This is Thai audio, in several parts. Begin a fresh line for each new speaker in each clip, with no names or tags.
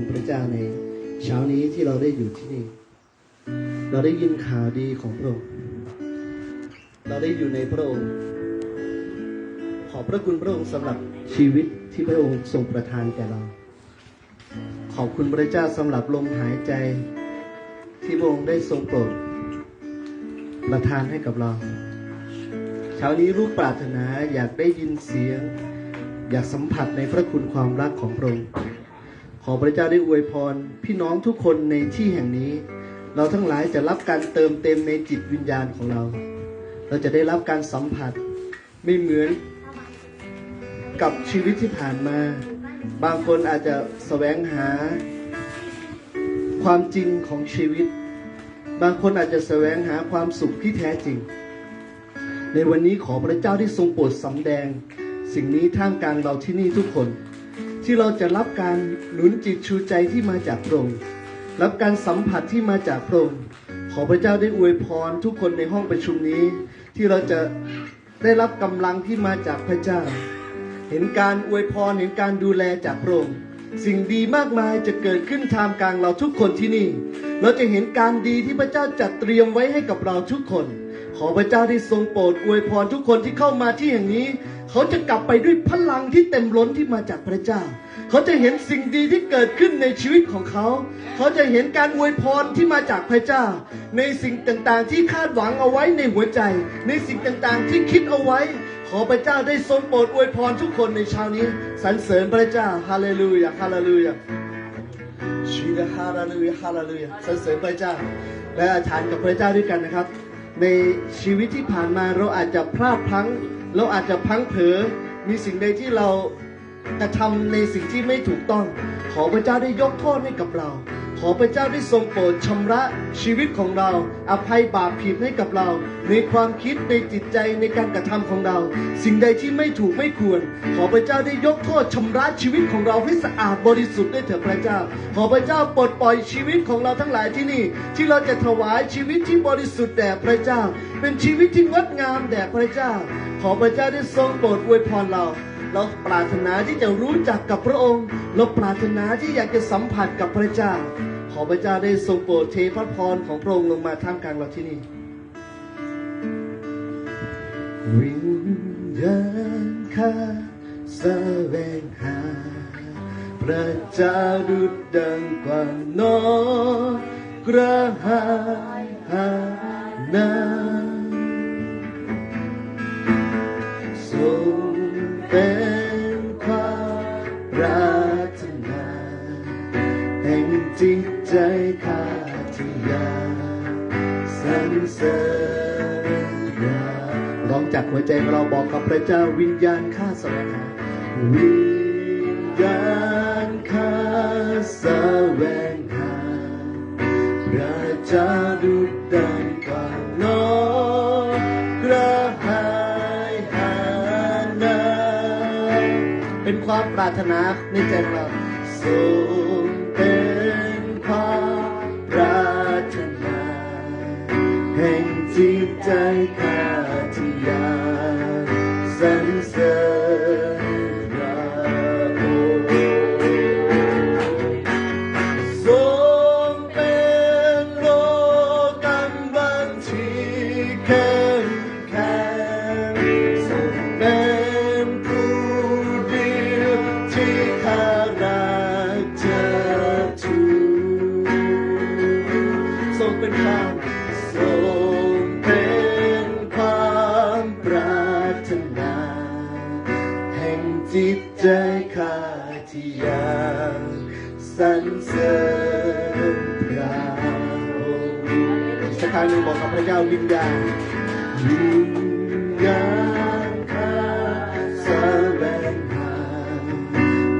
คุณพระเจ้าในเช้านี้ที่เราได้อยู่ที่นี่ เราได้ยินข่าวดีของพระองค์ เราได้อยู่ในพระองค์ ขอพระคุณพระองค์สำหรับชีวิตที่พระองค์ทรงประทานแก่เรา ขอบคุณพระเจ้าสำหรับลมหายใจ ที่พระองค์ได้ทรงโปรดประทานให้กับเราเช้านี้ลูกปรารถนาอยากได้ยินเสียง อยากสัมผัสในพระคุณความรักของพระองค์ อพระเจ้าได้อวยพร พี่น้องทุกคนในที่แห่งนี้ เราทั้งหลายจะรับการเติมเต็มในจิตวิญญาณของเรา เราจะได้รับการสัมผัสไม่เหมือนกับชีวิตที่ผ่านมา บางคนอาจจะแสวงหา ความจริงของชีวิต บางคนอาจจะแสวงหาความสุขที่แท้จริง ในวันนี้ขอพระเจ้าที่ทรงโปรดสำแดง สิ่งนี้ท่ามกลางเราที่นี่ทุกคน ที่เราจะรับการหนุนจิตชูใจที่มาจากพระองค์รับการสัมผัสที่มาจากพระองค์ขอพระเจ้าได้อวยพรทุกคนในห้องประชุมนี้ ที่เราจะได้รับกำลังที่มาจากพระเจ้า เห็นการอวยพรเห็นการดูแลจากพระองค์สิ่งดีมากมายจะเกิดขึ้นท่ามกลางเราทุกคนที่นี่ เราจะเห็นการดีที่พระเจ้าจัดเตรียมไว้ให้กับเราทุกคน ขอพระเจ้าที่ทรงโปรดอวยพรทุกคนที่เข้ามาที่แห่งนี้ เขาจะกลับไปด้วยพลังที่เต็มล้นที่มาจากพระเจ้า เขาจะเห็นสิ่งดีที่เกิดขึ้นในชีวิตของเขา เขาจะเห็นการอวยพรที่มาจากพระเจ้า ในสิ่งต่างๆ ที่คาดหวังเอาไว้ในหัวใจ ในสิ่งต่างๆ ที่คิดเอาไว้ ขอพระเจ้าได้ทรงโปรดอวยพรทุกคนในเช้านี้สรรเสริญพระเจ้าฮาเลลูยาฮาเลลูยาชีดฮาเลลูยาฮาเลลูยาสรรเสริญพระเจ้า และอธิษฐานกับพระเจ้าด้วยกันนะครับ ในชีวิตที่ผ่านมาเราอาจจะพลาดพลั้ง เราอาจจะพังเผลอมีสิ่งใดที่เรากระทำในสิ่งที่ไม่ถูกต้อง ขอพระเจ้าได้ยกโทษให้กับเรา ขอพระเจ้าได้ทรงโปรดชำระชีวิตของเรา อภัยบาปผิดให้กับเรา ในความคิดในจิตใจในการกระทำของเรา สิ่งใดที่ไม่ถูกไม่ควร ขอพระเจ้าได้ยกโทษชำระชีวิตของเราให้สะอาดบริสุทธิ์ด้วยเถิดพระเจ้า ขอพระเจ้าปลดปล่อยชีวิตของเราทั้งหลายที่นี่ ที่เราจะถวายชีวิตที่บริสุทธิ์แด่พระเจ้า เป็นชีวิตที่งดงามแด่พระเจ้า ขอพระเจ้าได้ทรงโปรดอวยพรเรา เราปรารถนาที่จะรู้จักกับพระองค์ เราปรารถนาที่อยากจะสัมผัสกับพระเจ้า ขอพระเจ้าได้ทรงโปรดเทพระพรของพระองค์ลงมาท่ามกลางเราที่นี่วิญญาณข้าแสวงหา พระเจ้าดุจดังกว่านกกระหายหาน้ำ จากหัวใจของเราบอกกับพระเจ้าวิญญาณข้าแสวงหาวิญญาณข้าแสวงหาพระเจ้าดุจดังกว่านกกระหายหาน้ำเป็นความปรารถนาในใจของเราทรงเป็นความปรารถนาแห่งจิตใจข้า ที่ เสริมพระองค์สักครั้งหนึ่งบอกกับพระเจ้าวิญญาณวิญญาณข้าแสวงหา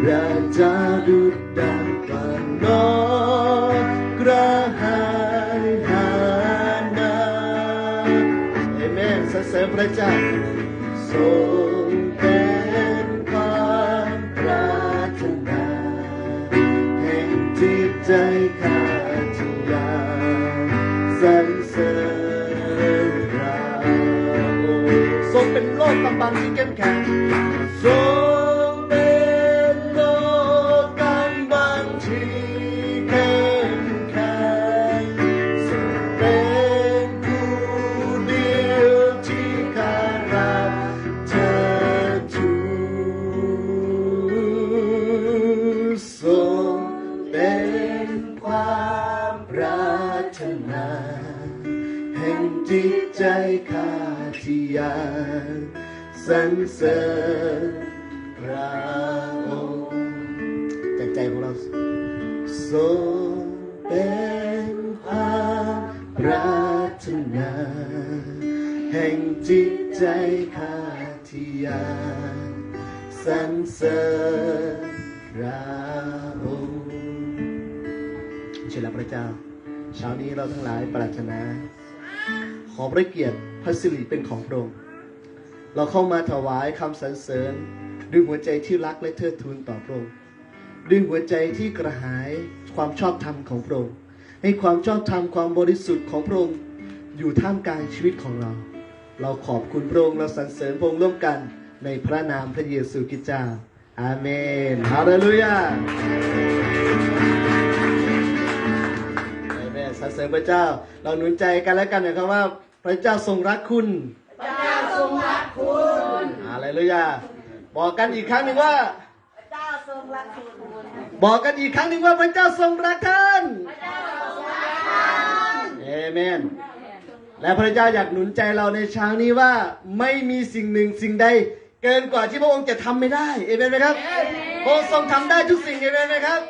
พระเจ้าดุจดังกว่านกกระหายหาน้ำเอเมนสรรเสริญพระเจ้าทรง สรรเสริญพระองค์เชิญพระเจ้า เช้านี้เราทั้งหลายปรารถนา ขอพระเกียรติพระสิริเป็นของพระองค์เราเข้ามาถวายคำสรรเสริญด้วยหัวใจที่รักและเทิดทูนต่อพระองค์ด้วยหัวใจที่กระหายความชอบธรรมของพระองค์ให้ความชอบธรรมความบริสุทธิ์ของพระองค์อยู่ท่ามกลางชีวิตของเรา เราขอบคุณพระองค์เราสรรเสริญพระองค์ร่วมกัน ในพระนามพระเยซูคริสต์เจ้า อาเมน ฮาเลลูยาอาเมนสรรเสริญพระเจ้า เราหนุนใจกันและกันนะครับว่า พระเจ้าทรงรักคุณ
พระเจ้าทรงรักคุณ
อะไรเลยยา บอกกันอีกครั้งหนึ่งว่า
พระเจ้าทรงรักคุณ
บอกกันอีกครั้งหนึ่งว่าพระเจ้าทรงรักท่าน
พระเจ้าทรงรักท่าน
เอเมนและพระเจ้าอยากหนุนใจเราในเช้านี้ว่าไม่มีสิ่งหนึ่งสิ่งใด เกินกว่าที่พระองค์จะทำไม่ได้เอเมนไหมครับพระองค์ทรงทำได้ทุกสิ่งเอเมนไหมครับ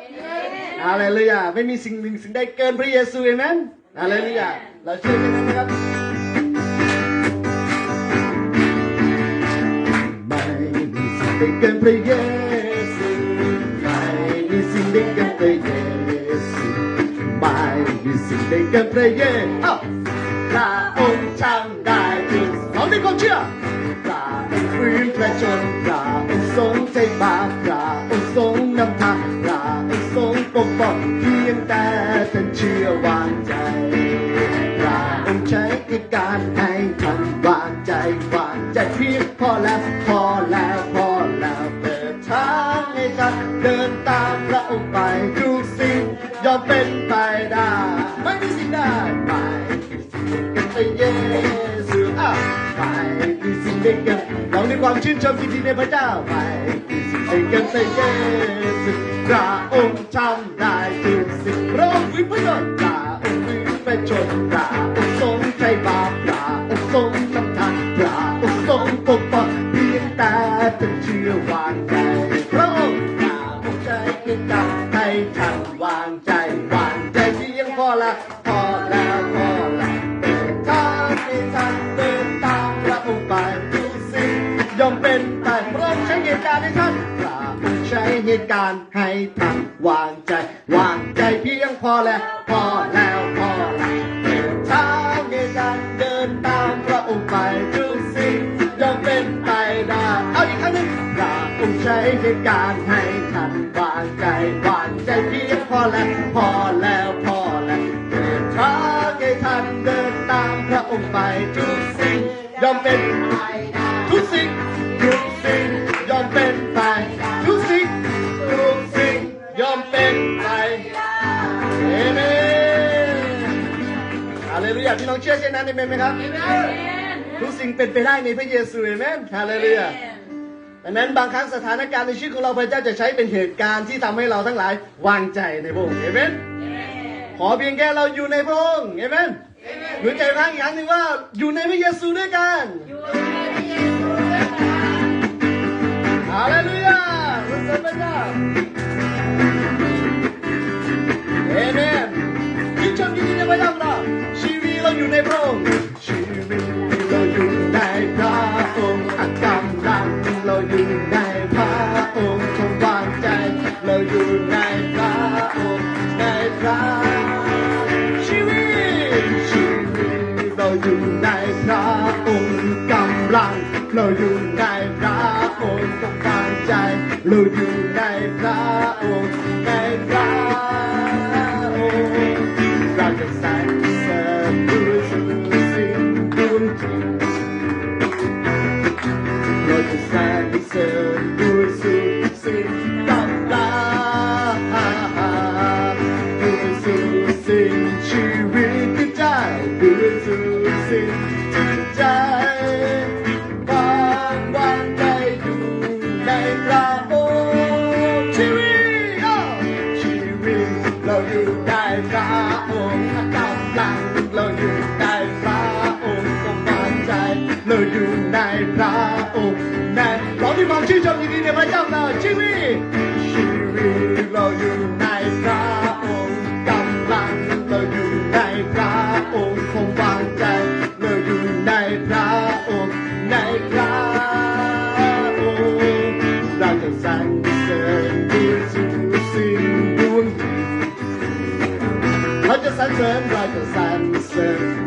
อะไรเลยยาไม่มีสิ่งหนึ่งสิ่งใดเกินพระเยซูเอเมนอะไรเลยยาเราเชื่อกันนั้นนะครับไม่มีสิ่งใดเกินพระเยซูไม่มีสิ่งใดเกินพระเยซูไม่มีสิ่งใดเกินพระเยซูอ้าวพระองค์ทำได้ทุกสิ่งเราด้วยความเชื่อพระองค์ฟื้น ประชนพระองค์ทรงใจบาป ความชื่นชมยินดีในพระเจ้าไปสิ่งกันไปเยสุพระองค์ทำได้ทุกสิ่งพระองค์วิพยศพระองค์วิเป็นชนพระองค์ แล้วพอแล้วเดินทางให้ท่านเดินตามพระองค์ไปทุกสิ่งย่อมเป็นไปได้ทุกสิ่งทุกสิ่งย่อมเป็นไปทุกสิ่งทุกสิ่งย่อมเป็นไปเอเมนฮาเลลูยาพี่น้องเชื่อเช่นนั้นเอเมนไหมครับทุกสิ่งเป็นไปได้ในพระเยซูเอเมนฮาเลลูยาดังนั้นบางครั้งสถานการณ์ในชีวิตของเราพระเจ้าจะใช้เป็นเหตุการณ์ที่ทำให้เราทั้งหลายวางใจในพระองค์เอเมน ขอเพียงแค่เราอยู่ในพระองค์เอเมนหนุนใจครั้งอีกครั้งหนึ่งว่าอยู่ในพระเยซูด้วยกัน
อยู่ในพระเยซูด้วยกัน
ฮาเลลูยาสรรเสริญพระเจ้า เราจะ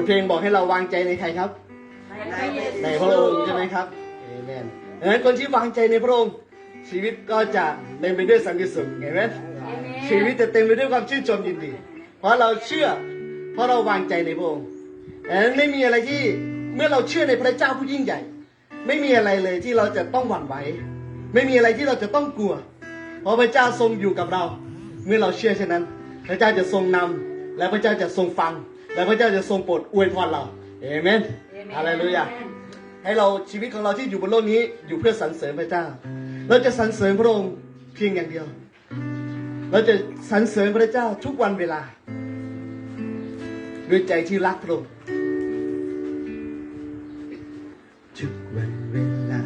ทเพลงบอกให้เราวางใจในใครครับ ในพระองค์ใช่ไหมครับเอเมนดังนั้นคนที่วางใจในพระองค์ชีวิตก็จะเต็มไปด้วยสันติสุขเห็นไหมชีวิตจะเต็มไปด้วยความชื่นชมยินดี เพราะเราเชื่อ เพราะเราวางใจในพระองค์ดังนั้นไม่มีอะไรที่เมื่อเราเชื่อในพระเจ้าผู้ยิ่งใหญ่ ไม่มีอะไรเลยที่เราจะต้องหวั่นไหวไม่มีอะไรที่เราจะต้องกลัว เพราะพระเจ้าทรงอยู่กับเรา เมื่อเราเชื่อเช่นนั้น พระเจ้าจะทรงนำและพระเจ้าจะทรงฟัง และพระเจ้าจะทรงโปรดอวยพรเราเอเมนฮาเลลูยาให้เราชีวิตของเราที่อยู่บนโลกนี้อยู่เพื่อสรรเสริญพระเจ้า เราจะสรรเสริญพระองค์เพียงอย่างเดียว เราจะสรรเสริญพระเจ้าทุกวันเวลา ด้วยใจที่รักพระองค์ทุกวันเวลา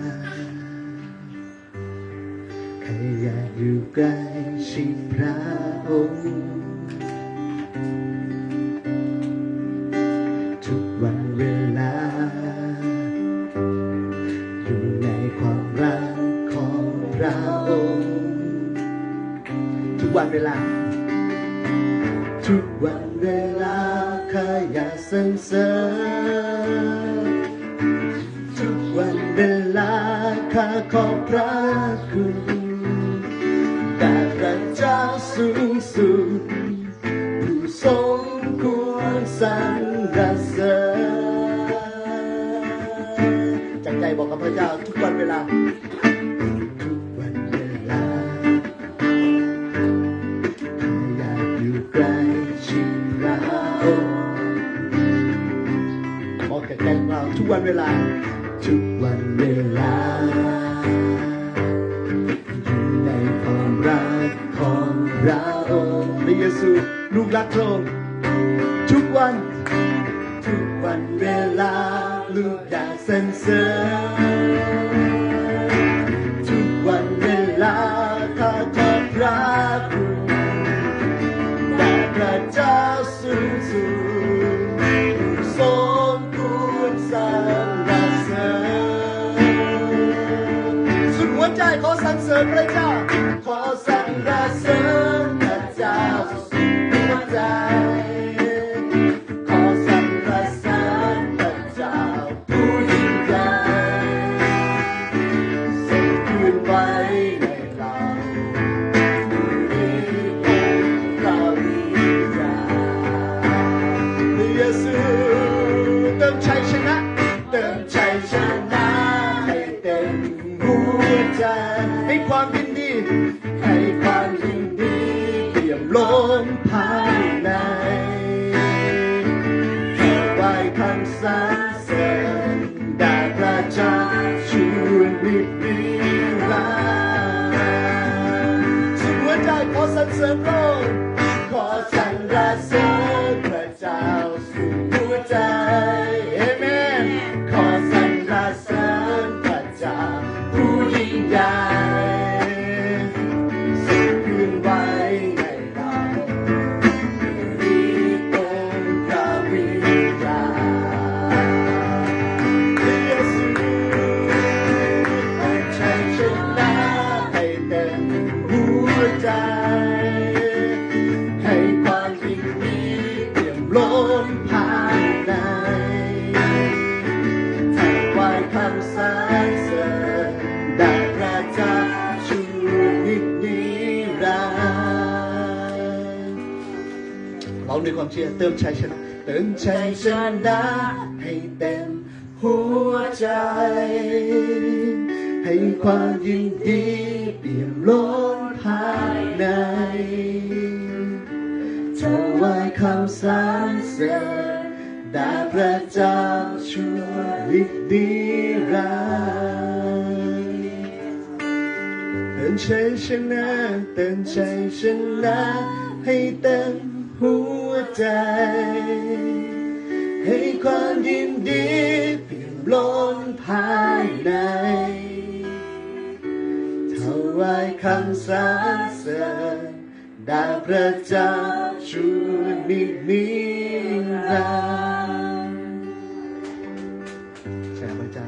ใครอยากอยู่ใกล้ชิดพระองค์ วันเวลา ทุกวันเวลาข้าอยากสรรเสริญทุกวันเวลาข้าขอบพระคุณแต่พระเจ้าสูงสุดผู้ทรงควรสรรเสริญจากใจบอกกับพระเจ้าทุกวันเวลา กวันเวลา ทุกวันเวลา อยู่ในความรักของพระองค์พระเยซูลูกรักพระองค์ทุกวัน ทุกวันเวลาลูกอยากสรรเสริญ รรเสริญพระเจ้า ขอสรรเสริญพระเจ้าสุดหัวใจ ขอสรรเสริญพระเจ้าผู้ยิ่งใหญ่ทรงคืนไว้ในเราด้วยองค์พระวิญญาณเยซูเติมชัยชนะ เติมชัยชนะให้เต็ม หัวใจให้ความยินดี เชื่อเติมชัยชนะเติมชัยชนะให้เต็มหัวใจ ให้ความยินดีเปี่ยมล้นภายในถวายคำสรรเสริญด่พระเจ้าช่วฤทธิ์ดีร้ายเติมชัยชนะเติมชัยชนะให้เต็มหัว ใจ ให้ความยินดีเปี่ยมล้นภายในถวายคำสรรเสริญด่พระเจ้าชูนินิรันดร์ใช่พระเจ้า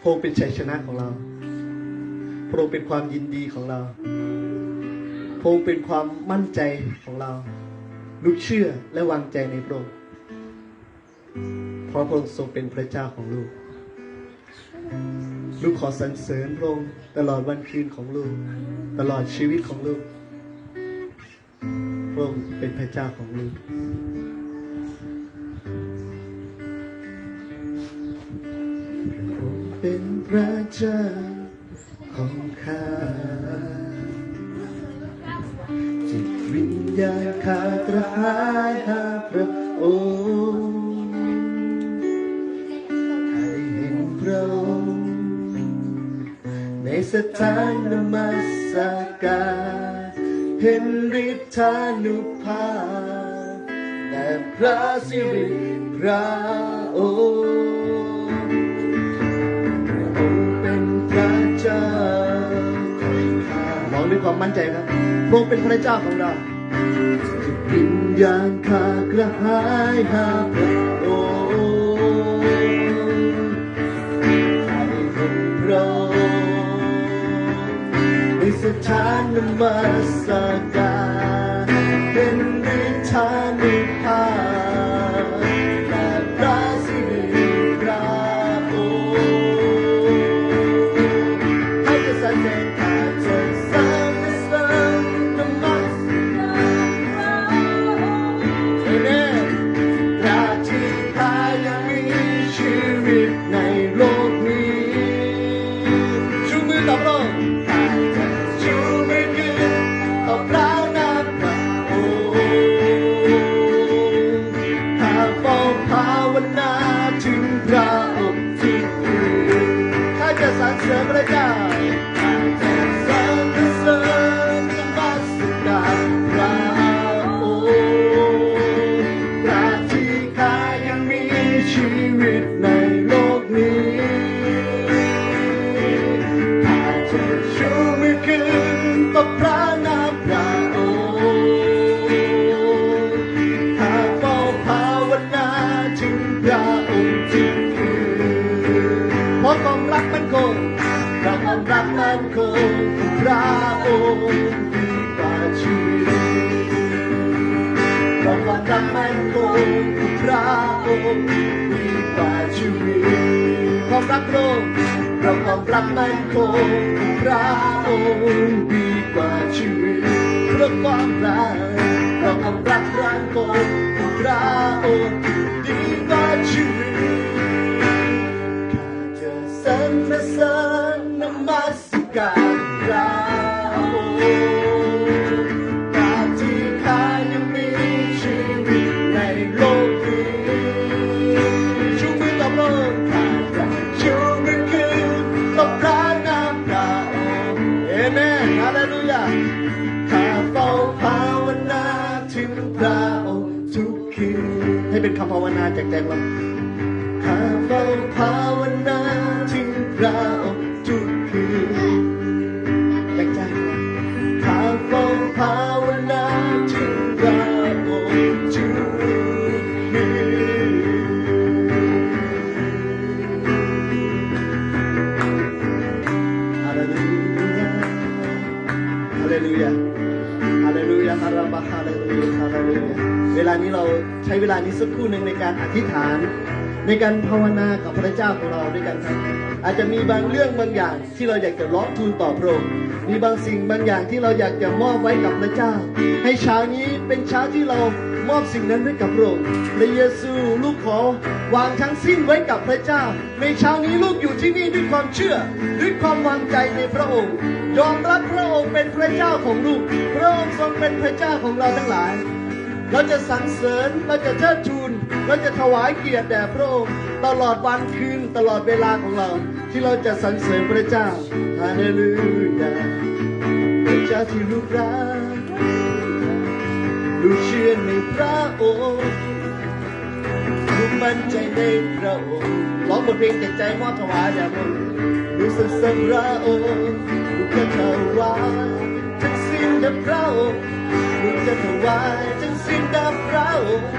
พระองค์เป็นชัยชนะของเรา พระองค์เป็นความยินดีของเราพระองค์เป็นความมั่นใจของเรา ลูกเชื่อและวางใจในพระองค์เพราะพระองค์ทรงเป็นพระเจ้าของลูก ลูกขอสรรเสริญพระองค์ตลอดวันคืนของลูก ตลอดชีวิตของลูก พระองค์เป็นพระเจ้าของลูกเป็นพระเจ้าของข้า หายหาพระองค์ให้เห็นพระองค์ในสถานนมัสการเห็นฤทธานุภาพแต่พระสิริพระองค์พระองค์เป็นพระเจ้าของข้าร้องด้วยความมั่นใจครับพระองค์เป็นพระเจ้าของเรา จิตวิญญาณข้ากระหายหาพระองค์ให้เห็นพราในสถานนมัสการ ชี ความรักเพราะความรักมังของพระอ จากใจเรา สักครู่หนึ่งในการอธิษฐาน ในการภาวนากับพระเจ้าของเราด้วยกันครับ อาจจะมีบางเรื่องบางอย่างที่เราอยากจะร้องทูลต่อพระองค์มีบางสิ่งบางอย่างที่เราอยากจะมอบไว้กับพระเจ้า ให้เช้านี้เป็นเช้าที่เรามอบสิ่งนั้นไว้กับพระองค์พระเยซูลูกขอวางทั้งสิ้นไว้กับพระเจ้า ในเช้านี้ลูกอยู่ที่นี่ด้วยความเชื่อ ด้วยความวางใจในพระองค์ ยอมรับพระองค์เป็นพระเจ้าของลูก พระองค์ทรงเป็นพระเจ้าของเราทั้งหลาย เราจะสรรเสริญ เราจะเทิดทูน เราจะถวายเกียรติแด่พระองค์ตลอดวันคืนตลอดเวลาของเรา ที่เราจะสรรเสริญพระเจ้าฮาเลลูยาพระเจ้าที่ลูกรักลูกเชื่อในพระองค์ลูกมั่นใจในพระองค์ร้องบทเพลงจากใจมอบถวายแด่พระองค์ลูกสรรเสริญพระองค์ลูกจะถวายทั้งสิ้นแด่พระองค์ ลูกจะถวายทั้งสิ้นแด่พระองค์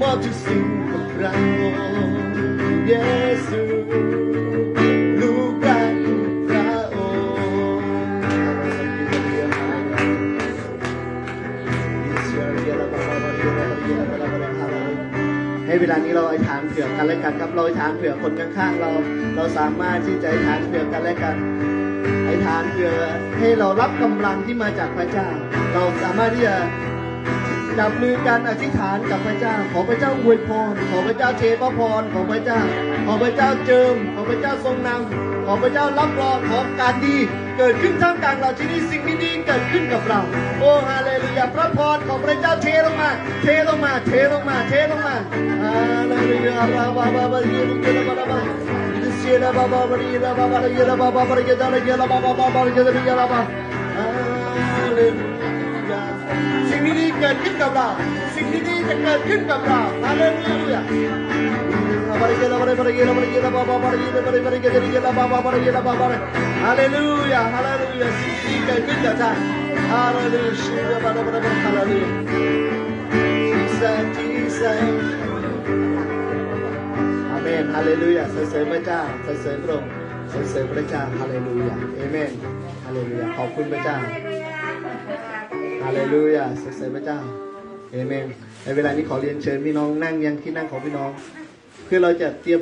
มอบทุกสิ่งกับพระองค์เยซูลูกรักพระองค์ให้เวลานี้เราอธิษฐานเผื่อกันและกันครับเราอธิษฐานเผื่อคนข้างๆเรา เราสามารถที่จะอธิษฐานเผื่อกันและกันอธิษฐานเพื่อให้เรารับกำลังที่มาจากพระเจ้า เราสามารถที่จะจับมือกันอธิษฐานกับพระเจ้า ขอพระเจ้าอวยพร ขอพระเจ้าเทพระพร ขอพระเจ้า ขอพระเจ้าเจิม ขอพระเจ้าทรงนำ ขอพระเจ้ารับรองขอการดี เกิดขึ้นท่ามกลางเราที่นี่สิ่งดีๆเกิดขึ้นกับเรา โอ้ฮาเลลูยา พระพรของพระเจ้าเทลงมา เทลงมา เทลงมา เทลงมาฮาเลลูยาราบาบาบาเยลุเยลบาบา Yela baba bari yela baba bari yela baba bari yela baba yela baba baba bari yela yela baba Hallelujah สิ่งดีๆเกิดขึ้นกับเรา สิ่งดีๆจะเกิดขึ้นกับเรา Hallelujah บริเยลบริบริเยลบริเยลบาบาบริเยลบริบริเยลบริเยลบาบาบริเยลบาบาฮาเลลูยาฮาเลลูยาสิ่งดีๆเกิดขึ้นกับท่านฮาเลลูยาชีวะบาบาบาฮาเลลูยา Jesus Jesus อาเมนฮาเลลูยาสรรเสริญพระเจ้าสรรเสริญพระองค์สรรเสริญพระเจ้าฮาเลลูยาเอเมนฮาเลลูยาขอบคุณพระเจ้า ฮาเลลูยาสรรเสริญพระเจ้าเอเมนในเวลานี้ขอเรียนเชิญพี่น้องนั่งยังที่นั่งของพี่น้องเพื่อเราจะเตรียม